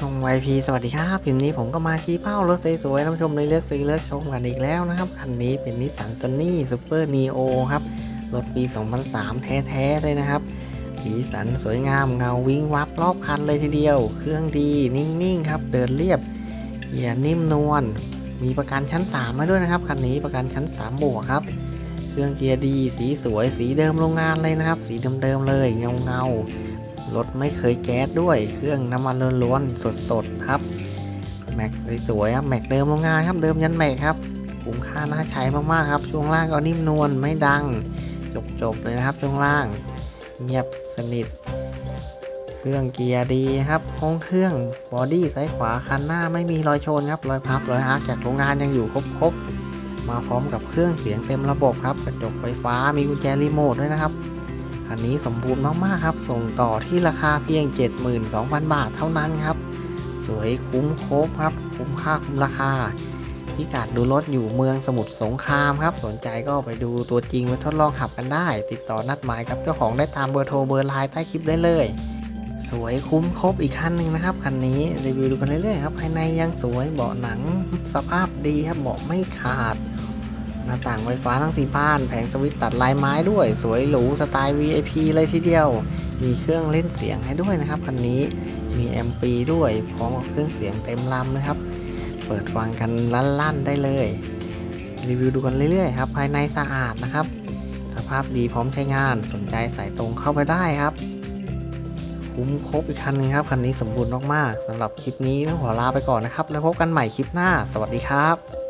ชม YP สวัสดีครับทีนี้ผมก็มาชี้เป้ารถสวยๆท่านผู้ชมในเลือกซื้อเลือกชมกันอีกแล้วนะครับ คันนี้เป็นนิสสันซันนี่ซูเปอร์นีโอครับ รถปี 2003 แท้ๆเลยนะครับ สีสันสวยงามเงาวิ่งวับรอบคันเลยทีเดียว เครื่องดีนิ่งๆ ครับ เดินเรียบเกียร์นิ่มนวล มีประกันชั้น 3 มาด้วยนะครับ คันนี้ประกันชั้น 3 บวกครับ เครื่องเกียร์ดี สีสวย สีเดิมโรงงานเลยนะครับ สีเดิมๆเลยเงาเงา รถไม่เคยแก๊สด้วย เครื่องน้ำมันล้วนๆสดๆครับแม็กสวยๆครับแม็กเดิมโรงงานครับเดิมยันแม็กครับคุ้มค่าน่าใช้มากๆครับช่วงล่างก็นิ่มนวลไม่ดัง จบๆเลยนะครับช่วงล่าง เงียบสนิท เครื่องเกียร์ดีครับห้องเครื่องบอดี้ซ้ายขวาคันหน้าไม่มีรอยชนครับรอยพับรอยอาร์จากโรงงานยังอยู่ครบๆมาพร้อมกับเครื่องเสียงเต็มระบบครับกระจกไฟฟ้ามีกุญแจรีโมทด้วยนะครับ คันนี้สมบูรณ์มากๆครับ ส่งต่อที่ราคาเพียง 72,000 บาทเท่านั้นครับ สวยคุ้มครบครับ คุ้มค่าคุ้มราคา พิกัดดูรถอยู่เมืองสมุทรสงครามครับ สนใจก็ไปดูตัวจริงไปทดลองขับกันได้ ติดต่อนัดหมายกับเจ้าของได้ตามเบอร์โทรเบอร์ไลน์ใต้คลิปได้เลย สวยคุ้มครบอีกคันหนึ่งนะครับคันนี้รีวิวดูกันเรื่อยๆครับภายในยังสวยเบาะหนังสภาพดีครับเบาะไม่ขาด หน้าต่างไฟฟ้าทั้งสี่บ้าน แผงสวิตตัดลายไม้ด้วย สวยหรูสไตล์ VIP เลยทีเดียว มีเครื่องเล่นเสียงให้ด้วยนะครับคันนี้มีแอมปีด้วยพร้อมกับเครื่องเสียงเต็มลำนะครับ เปิดฟังกันลั่นๆได้เลย รีวิวดูกันเรื่อยๆครับภายในสะอาดนะครับ สภาพดีพร้อมใช้งานสนใจสายตรงเข้าไปได้ครับคุ้มครบอีกคันหนึงครับ คันนี้สมบูรณ์มากๆสำหรับคลิปนี้ต้องขอลาไปก่อนนะครับ แล้วพบกันใหม่คลิปหน้า สวัสดีครับ